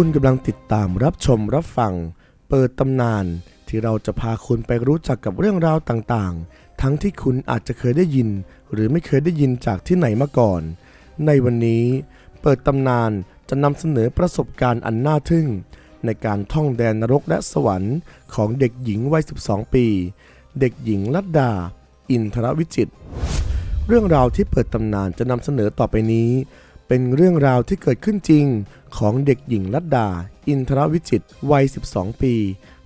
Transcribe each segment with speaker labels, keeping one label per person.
Speaker 1: คุณกำลังติดตามรับชมรับฟัง เปิดตำนาน ที่เราจะพาคุณไปรู้จักกับเรื่องราวต่างๆ ทั้งที่คุณอาจจะเคยได้ยิน หรือไม่เคยได้ยินจากที่ไหนมาก่อน ในวันนี้ เปิดตำนานจะนำเสนอประสบการณ์อันน่าทึ่ง ในการท่องแดนนรกและสวรรค์ของเด็กหญิงวัย 12 ปี เด็กหญิงลัดดา อินทรวิจิต เรื่องราวที่เปิดตำนานจะนำเสนอต่อไปนี้ เป็นเรื่องราวที่เกิดขึ้นจริง ของเด็กหญิงลัดดา อินทรวิจิตวัย 12 ปี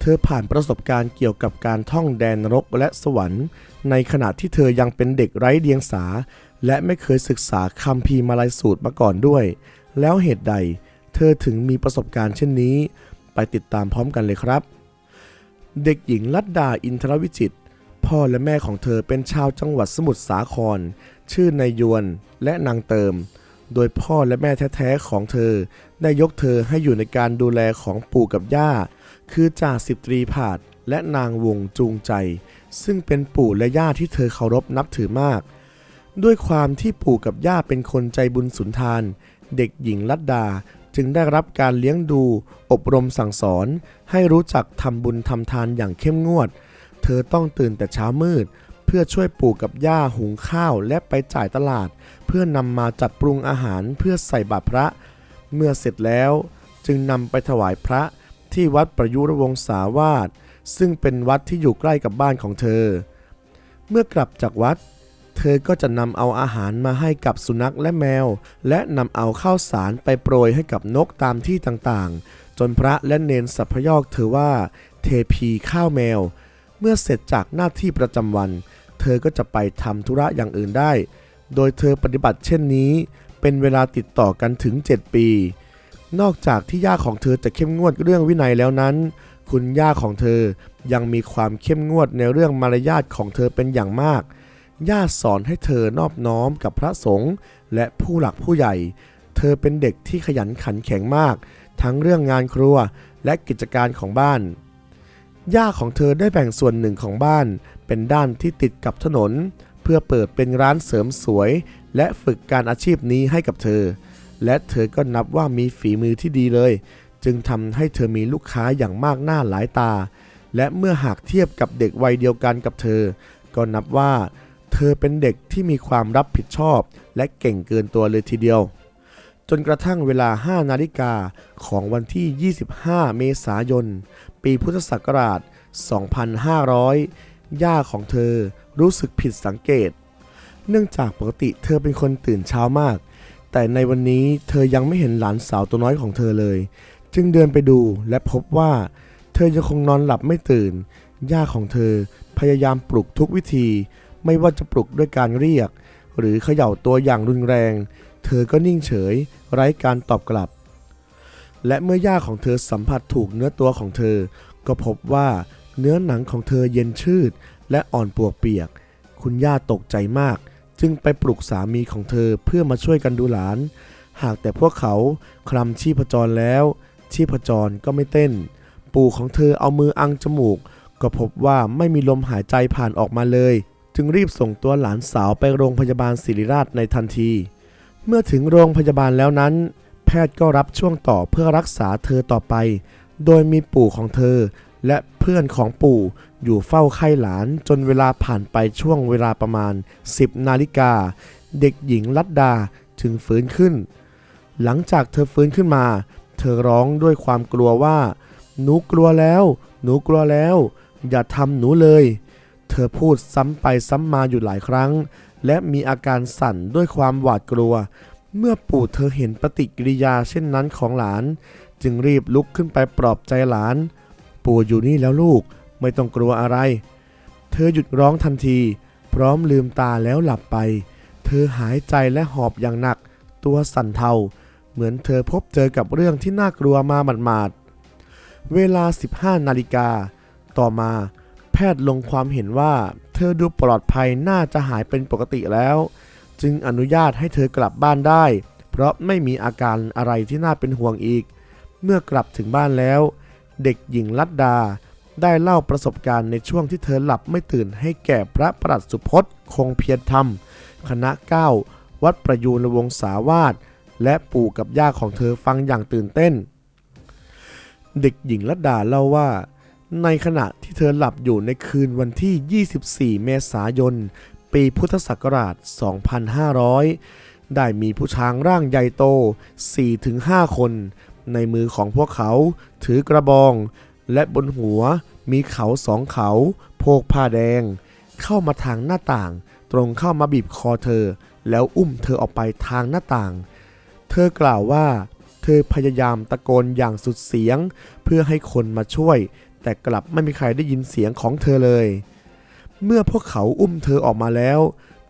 Speaker 1: เธอผ่านประสบการณ์เกี่ยวกับการท่องแดนนรกและสวรรค์ ในขณะที่เธอยังเป็นเด็กไร้เดียงสา และไม่เคยศึกษาคัมภีมาลายสูตรมาก่อนด้วย แล้วเหตุใด เธอถึงมีประสบการณ์เช่นนี้ ไปติดตามพร้อมกันเลยครับ เด็กหญิงลัดดาอินทรวิจิตพ่อและแม่ของเธอเป็นชาวจังหวัดสมุทรสาคร ชื่อนายยวนและนางเติม โดยพ่อและแม่แท้ๆของเธอ ได้ยกเธอให้อยู่ในการดูแลของปู่กับย่า คือจ่าสิบตรีผาดและนางวงจูงใจ ซึ่งเป็นปู่และย่าที่เธอเคารพนับถือมาก ด้วยความที่ปู่กับย่าเป็นคนใจบุญสุนทาน เด็กหญิงลัดดาจึงได้รับการเลี้ยงดู อบรมสั่งสอน ให้รู้จักทำบุญทำทานอย่างเข้มงวด เธอต้องตื่นแต่เช้ามืด เพื่อช่วยปู่กับย่าหุงข้าวและไปจ่ายตลาด เพื่อนำมาจัดปรุงอาหารเพื่อใส่บาตรพระ เมื่อเสร็จแล้วจึงนำไปถวายพระที่วัดประยุรวงศาวาสซึ่งเป็นวัดที่อยู่ใกล้กับบ้านของเธอ เมื่อกลับจากวัด เธอก็จะนำเอาอาหารมาให้กับสุนัขและแมว และนำเอาข้าวสารไปโปรยให้กับนกตามที่ต่างๆ จนพระและเนนสัพพยอกเธอว่า เทพีข้าวแมว เมื่อเสร็จจากหน้าที่ประจำวัน เธอก็จะไปทำธุระอย่างอื่นได้ โดยเธอปฏิบัติเช่นนี้ เป็นเวลาติดต่อกันถึง 7 ปี นอกจากที่ย่าของเธอจะเข้มงวดเรื่องวินัยแล้วนั้น คุณย่าของเธอยังมีความเข้มงวดในเรื่องมารยาทของเธอเป็นอย่างมาก ย่าสอนให้เธอนอบน้อมกับพระสงฆ์และผู้หลักผู้ใหญ่ เธอเป็นเด็กที่ขยันขันแข็งมาก ทั้งเรื่องงานครัวและกิจการของบ้าน ย่าของเธอได้แบ่งส่วนหนึ่งของบ้าน เป็นด้านที่ติดกับถนน เพื่อเปิดเป็นร้านเสริมสวย และฝึกการอาชีพนี้ให้กับเธอ และเธอก็นับว่ามีฝีมือที่ดีเลย จึงทำให้เธอมีลูกค้าอย่างมากหน้าหลายตา และเมื่อหากเทียบกับเด็กวัยเดียวกันกับเธอ ก็นับว่า เธอเป็นเด็กที่มีความรับผิดชอบ และเก่งเกินตัวเลยทีเดียว จนกระทั่งเวลา 5 นาฬิกาของวันที่ 25 เมษายน ปีพุทธศักราช 2500 ย่าของเธอ รู้สึกผิดสังเกต เนื่องจากปกติเธอเป็นคนตื่นเช้ามาก แต่ในวันนี้เธอยังไม่เห็นหลานสาวตัวน้อยของเธอเลย จึงเดินไปดูและพบว่า เธอยังคงนอนหลับไม่ตื่น ย่าของเธอพยายามปลุกทุกวิธี ไม่ว่าจะปลุกด้วยการเรียก หรือเขย่าตัวอย่างรุนแรง เธอก็นิ่งเฉย ไร้การตอบกลับ และเมื่อย่าของเธอสัมผัสถูกเนื้อตัวของเธอ ก็พบว่าเนื้อหนังของเธอเย็นชืด และอ่อนปวกเปียก คุณย่าตกใจมาก จึงไปปลุกสามีของเธอเพื่อมาช่วยกันดูหลาน หากแต่พวกเขาคลำชีพจรแล้ว ชีพจรก็ไม่เต้น ปู่ของเธอเอามืออังจมูก ก็พบว่าไม่มีลมหายใจผ่านออกมาเลย จึงรีบส่งตัวหลานสาวไปโรงพยาบาลศิริราชในทันที เมื่อถึงโรงพยาบาลแล้วนั้น แพทย์ก็รับช่วงต่อเพื่อรักษาเธอต่อไป โดยมีปู่ของเธอ และเพื่อนของปู่อยู่เฝ้าไข้หลานจนเวลาผ่านไปช่วงเวลาประมาณ 10 นาฬิกา เด็กหญิงลัดดาจึงฟื้นขึ้น หลังจากเธอฟื้นขึ้นมา เธอร้องด้วยความกลัวว่า หนูกลัวแล้ว หนูกลัวแล้ว อย่าทำหนูเลย เธอพูดซ้ำไปซ้ำมาอยู่หลายครั้ง และมีอาการสั่นด้วยความหวาดกลัว เมื่อปู่เธอเห็นปฏิกิริยาเช่นนั้นของหลาน จึงรีบลุกขึ้นไปปลอบใจหลาน ปู่อยู่นี่แล้วลูกไม่ต้องกลัวอะไร เธอหยุดร้องทันที พร้อมลืมตาแล้วหลับไป เธอหายใจและหอบอย่างหนัก ตัวสั่นเทา เหมือนเธอพบเจอกับเรื่องที่น่ากลัวมาหมาดๆ เวลา 15 นาฬิกา ต่อมา แพทย์ลงความเห็นว่า เธอดูปลอดภัยน่าจะหายเป็นปกติแล้ว จึงอนุญาตให้เธอกลับบ้านได้ เพราะไม่มีอาการอะไรที่น่าเป็นห่วงอีก เมื่อกลับถึงบ้านแล้วเเด็กหญิงลัดดา ได้เล่าประสบการณ์ในช่วงที่เธอหลับไม่ตื่นให้แก่พระประหลัดสุพจน์ คงเพียรธรรม คณะเก้าวัดประยูรวงศาวาสและปู่กับย่าของเธอฟังอย่างตื่นเต้น เด็กหญิงลัดดาเล่าว่า ในขณะที่เธอหลับอยู่ในคืนวันที่ 24 เมษายน ปีพุทธศักราช 2500 ได้มีผู้ช้างร่างใหญ่โต 4-5 คน ในมือของพวกเขาถือกระบอง และบนหัวมีเขาสองเขา โพกผ้าแดง เข้ามาทางหน้าต่าง ตรงเข้ามาบีบคอเธอ แล้วอุ้มเธอออกไปทางหน้าต่าง เธอกล่าวว่า เธอพยายามตะโกนอย่างสุดเสียง เพื่อให้คนมาช่วย แต่กลับไม่มีใครได้ยินเสียงของเธอเลย เมื่อพวกเขาอุ้มเธอออกมาแล้ว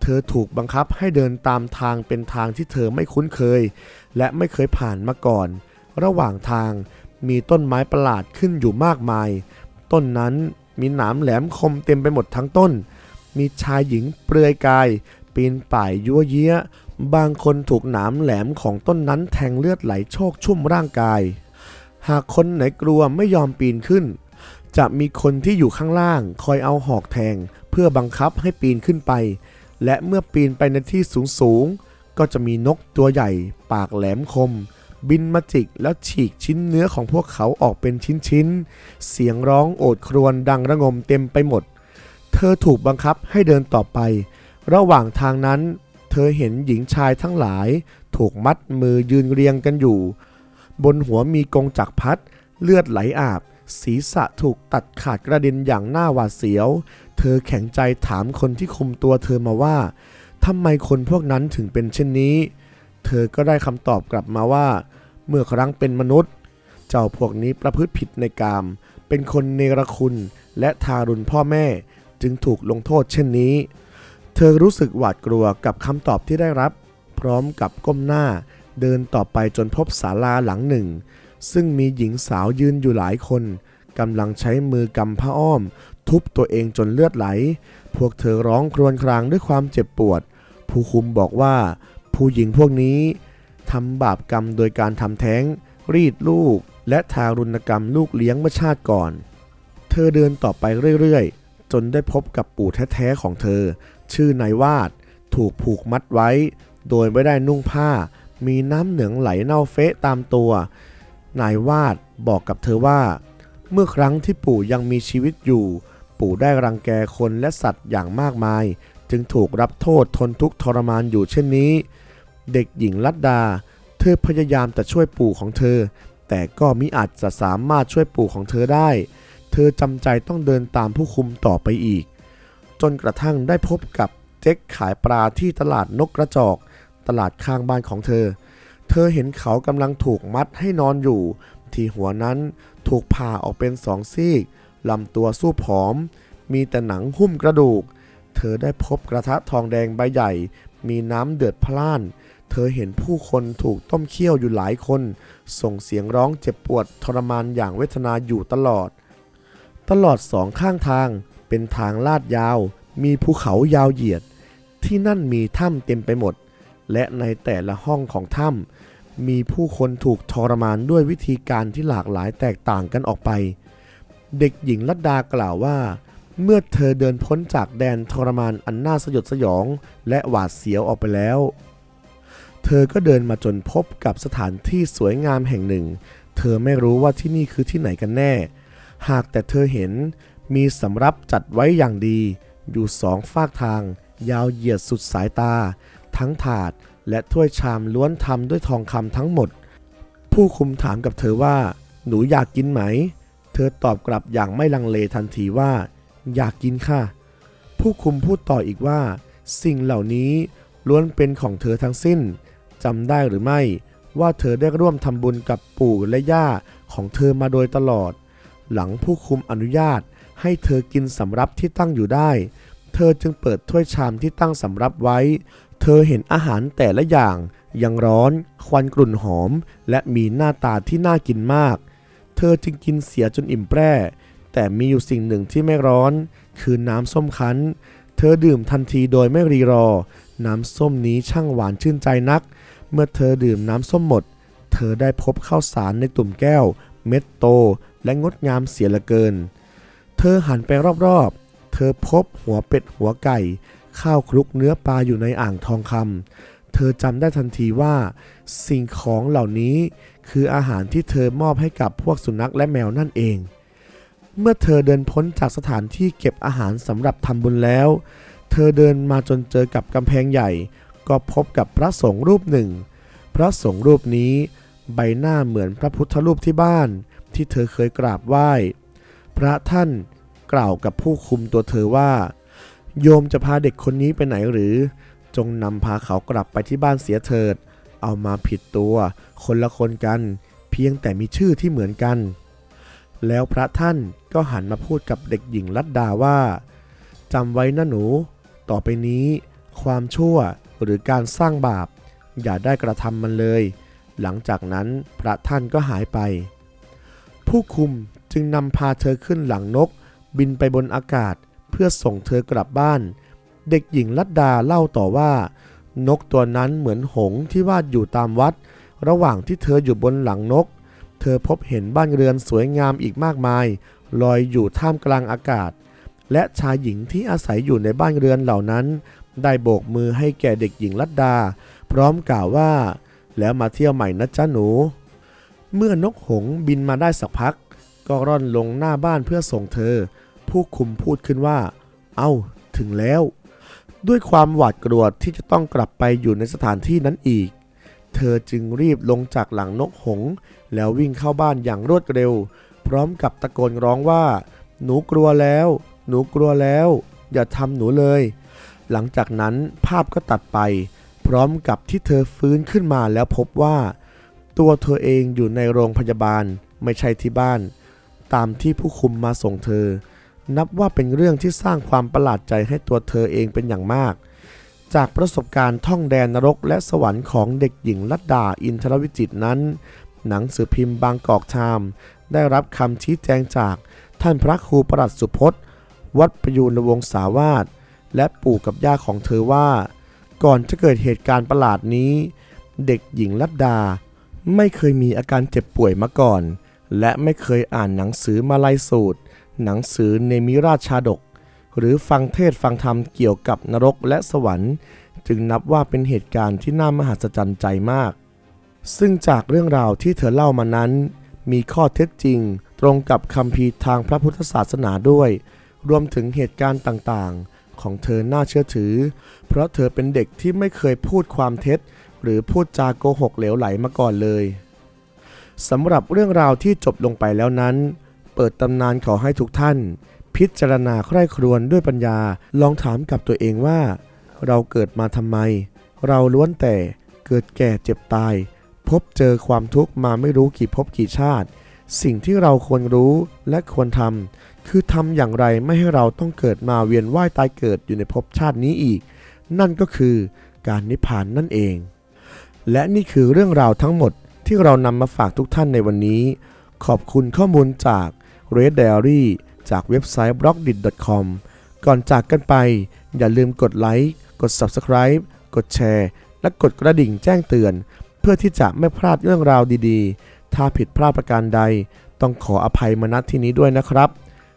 Speaker 1: เธอถูกบังคับให้เดินตามทางเป็นทางที่เธอไม่คุ้นเคย และไม่เคยผ่านมาก่อน ระหว่างทางมีต้นไม้ประหลาดขึ้นอยู่มากมาย ต้นนั้นมีหนามแหลมคมเต็มไปหมดทั้งต้น มีชายหญิงเปลือยกาย ปีนป่ายยั่วเยี้ย บางคนถูกหนามแหลมของต้นนั้นแทงเลือดไหลโชกชุ่มร่างกาย หากคนไหนกลัวไม่ยอมปีนขึ้น จะมีคนที่อยู่ข้างล่างคอยเอาหอกแทง เพื่อบังคับให้ปีนขึ้นไป และเมื่อปีนไปในที่สูงสูงๆก็จะมีนกตัวใหญ่ ปากแหลมคม บินมาจิกแล้วฉีกชิ้นเนื้อของพวกเขาออกเป็นชิ้นๆ เสียงร้องโอดครวญดังระงมเต็มไปหมด เธอถูกบังคับให้เดินต่อไป ระหว่างทางนั้น เธอเห็นหญิงชายทั้งหลาย ถูกมัดมือยืนเรียงกันอยู่ บนหัวมีกงจักรพัด เลือดไหลอาบ ศีรษะถูกตัดขาดกระเด็นอย่างหน้าหวาดเสียว เธอแข็งใจถามคนที่คุมตัวเธอมาว่าทำไมคนพวกนั้นถึงเป็นเช่นนี้ เธอก็ได้คำตอบกลับมาว่า เมื่อครั้งเป็นมนุษย์ เจ้าพวกนี้ประพฤติผิดในกาม เป็นคนเนรคุณและทารุณพ่อแม่จึงถูกลงโทษเช่นนี้ เธอรู้สึกหวาดกลัวกับคำตอบที่ได้รับ พร้อมกับก้มหน้าเดินต่อไปจนพบศาลาหลังหนึ่ง ซึ่งมีหญิงสาวยืนอยู่หลายคนกำลังใช้มือกำผ้าอ้อม ทุบตัวเองจนเลือดไหล พวกเธอร้องครวญครางด้วยความเจ็บปวด ผู้คุมบอกว่า ผู้หญิงพวกนี้ ทำบาปกรรมโดยการทำแท้ง รีดลูก และทารุณกรรมลูกเลี้ยงเมื่อชาติก่อน เธอเดินต่อไปเรื่อยๆ จนได้พบกับปู่แท้ๆของเธอ ชื่อนายวาด ถูกผูกมัดไว้ โดยไม่ได้นุ่งผ้า มีน้ำเหนืองไหลเน่าเฟะตามตัว นายวาดบอกกับเธอว่า เมื่อครั้งที่ปู่ยังมีชีวิตอยู่ ปู่ได้รังแกคนและสัตว์อย่างมากมาย จึงถูกรับโทษทนทุกข์ทรมานอยู่เช่นนี้ เด็กหญิงลัดดา เธอพยายามจะช่วยปู่ของเธอ แต่ก็มิอาจจะสามารถช่วยปู่ของเธอได้ เธอจำใจต้องเดินตามผู้คุมต่อไปอีก จนกระทั่งได้พบกับเจ๊กขายปลาที่ตลาดนกกระจอก ตลาดข้างบ้านของเธอ เธอเห็นเขากำลังถูกมัดให้นอนอยู่ ที่หัวนั้นถูกผ่าออกเป็นสองซีกลำตัวสู้ผอม มีแต่หนังหุ้มกระดูก เธอได้พบกระทะทองแดงใบใหญ่ มีน้ำเดือดพล่าน เธอเห็นผู้คนถูกต้มเคี่ยวอยู่หลายคน ส่งเสียงร้องเจ็บปวดทรมานอย่างเวทนาอยู่ตลอด ตลอดสองข้างทางเป็นทางลาดยาว มีภูเขายาวเหยียด ที่นั่นมีถ้ำเต็มไปหมด และในแต่ละห้องของถ้ำมีผู้คนถูกทรมานด้วยวิธีการที่หลากหลายแตกต่างกันออกไป เด็กหญิงลัดดากล่าวว่าเมื่อเธอเดินพ้นจากแดนทรมานอันน่าสยดสยอง และหวาดเสียวออกไปแล้ว เธอก็เดินมาจนพบกับสถานที่สวยงามแห่งหนึ่ง เธอไม่รู้ว่าที่นี่คือที่ไหนกันแน่ หากแต่เธอเห็นมีสำรับจัดไว้อย่างดี อยู่สองฝากทาง ยาวเหยียดสุดสายตา ทั้งถาดและถ้วยชามล้วนทำด้วยทองคำทั้งหมด ผู้คุมถามกับเธอว่า หนูอยากกินไหม เธอตอบกลับอย่างไม่ลังเลทันทีว่า อยากกินค่ะ ผู้คุมพูดต่ออีกว่า สิ่งเหล่านี้ล้วนเป็นของเธอทั้งสิ้น จำได้หรือไม่ว่าเธอได้ร่วมทำบุญกับปู่และย่าของเธอมาโดยตลอด หลังผู้คุมอนุญาตให้เธอกินสำรับที่ตั้งอยู่ได้ เธอจึงเปิดถ้วยชามที่ตั้งสำรับไว้ เธอเห็นอาหารแต่ละอย่างยังร้อน ควันกลุ่นหอม และมีหน้าตาที่น่ากินมาก เธอจึงกินเสียจนอิ่มแปร่แต่มีอยู่สิ่งหนึ่งที่ไม่ร้อน คือน้ำส้มคั้น เธอดื่มทันทีโดยไม่รีรอ น้ำส้มนี้ช่างหวานชื่นใจนัก เมื่อเธอดื่มน้ำส้มหมด เธอได้พบข้าวสารในตุ่มแก้ว เม็ดโต และงดงามเสียเหลือเกิน เธอหันไปรอบๆ เธอพบหัวเป็ดหัวไก่ ข้าวคลุกเนื้อปลาอยู่ในอ่างทองคำเธอจำได้ทันทีว่า สิ่งของเหล่านี้คืออาหารที่เธอมอบให้กับพวกสุนัขและแมวนั่นเอง เมื่อเธอเดินพ้นจากสถานที่เก็บอาหารสำหรับทำบุญแล้ว เธอเดินมาจนเจอกับกำแพงใหญ่ ก็พบกับพระสงฆ์รูปหนึ่ง พระสงฆ์รูปนี้ ใบหน้าเหมือนพระพุทธรูปที่บ้าน ที่เธอเคยกราบไหว้ พระท่านกล่าวกับผู้คุมตัวเธอว่า โยมจะพาเด็กคนนี้ไปไหนหรือ จงนำพาเขากลับไปที่บ้านเสียเถิด เอามาผิดตัว คนละคนกัน เพียงแต่มีชื่อที่เหมือนกัน แล้วพระท่านก็หันมาพูดกับเด็กหญิงลัดดาว่าจำไว้นะหนู ต่อไปนี้ ความชั่ว หรือการสร้างบาป อย่าได้กระทำมันเลย หลังจากนั้นพระท่านก็หายไป ผู้คุมจึงนำพาเธอขึ้นหลังนก บินไปบนอากาศ เพื่อส่งเธอกลับบ้าน เด็กหญิงลัดดาเล่าต่อว่า นกตัวนั้นเหมือนหงส์ที่วาดอยู่ตามวัด ระหว่างที่เธออยู่บนหลังนก เธอพบเห็นบ้านเรือนสวยงามอีกมากมาย ลอยอยู่ท่ามกลางอากาศ และชายหญิงที่อาศัยอยู่ในบ้านเรือนเหล่านั้น ได้โบกมือให้แก่เด็กหญิงลัดดา พร้อมกล่าวว่า แล้วมาเที่ยวใหม่นะจ๊ะหนู เมื่อนกหงส์บินมาได้สักพัก ก็ร่อนลงหน้าบ้านเพื่อส่งเธอ ผู้คุมพูดขึ้นว่า เอ้า ถึงแล้ว ด้วยความหวาดกลัวที่จะต้องกลับไปอยู่ในสถานที่นั้นอีก เธอจึงรีบลงจากหลังนกหงส์แล้ววิ่งเข้าบ้านอย่างรวดเร็ว พร้อมกับตะโกนร้องว่า หนูกลัวแล้ว หนูกลัวแล้ว อย่าทำหนูเลย หลังจากนั้นภาพก็ตัดไป พร้อมกับที่เธอฟื้นขึ้นมาแล้วพบว่า ตัวเธอเองอยู่ในโรงพยาบาลไม่ใช่ที่บ้าน ตามที่ผู้คุมมาส่งเธอ นับว่าเป็นเรื่องที่สร้างความประหลาดใจให้ตัวเธอเองเป็นอย่างมาก จากประสบการณ์ท่องแดนนรกและสวรรค์ของเด็กหญิงลัดดาอินทรวิจิตนั้น หนังสือพิมพ์บางกอกไทม์ได้รับคำชี้แจงจากท่านพระครูประหลัดสุพจน์ วัดประยูรวงศาวาส และปู่กับย่าของเธอว่า ก่อนจะเกิดเหตุการณ์ประหลาดนี้ เด็กหญิงลัดดา ไม่เคยมีอาการเจ็บป่วยมาก่อน และไม่เคยอ่านหนังสือมาลายสูตร หนังสือเนมิราชาดก หรือฟังเทศฟังธรรมเกี่ยวกับนรกและสวรรค์ จึงนับว่าเป็นเหตุการณ์ที่น่ามหัศจรรย์ใจมาก ซึ่งจากเรื่องราวที่เธอเล่ามานั้น มีข้อเท็จจริงตรงกับคำพีทางพระพุทธศาสนาด้วย รวมถึงเหตุการณ์ต่างๆ ของเธอน่าเชื่อถือ เพราะเธอเป็นเด็กที่ไม่เคยพูดความเท็จ หรือพูดจาโกหกเหลวไหลมาก่อนเลยสำหรับเรื่องราวที่จบลงไปแล้วนั้น เปิดตำนานขอให้ทุกท่าน พิจารณาใคร่ครวญด้วยปัญญาลองถามกับตัวเองว่า เราเกิดมาทำไม เราล้วนแต่เกิดแก่เจ็บตาย พบเจอความทุกข์มาไม่รู้กี่ภพกี่ชาติ สิ่งที่เราควรรู้และควรทำ คือทำอย่างไรไม่ให้เราต้องเกิดมาเวียนว่ายตายเกิดอยู่ในภพชาตินี้อีก นั่นก็คือการนิพพานนั่นเอง และนี่คือเรื่องราวทั้งหมดที่เรานำมาฝากทุกท่านในวันนี้ ขอบคุณข้อมูลจาก Red Diary จากเว็บไซต์ b l o g d i t c o m ก่อนจากกันไป อย่าลืมกดไลค์กด Subscribe กดแชร์ และกดกระดิ่งแจ้งเตือน เพื่อที่จะไม่พลาดเรื่องราวดีๆ ถ้าผิดพลาดประการใด ต้องขออภัยมาณที่นี้ด้วยนะครับ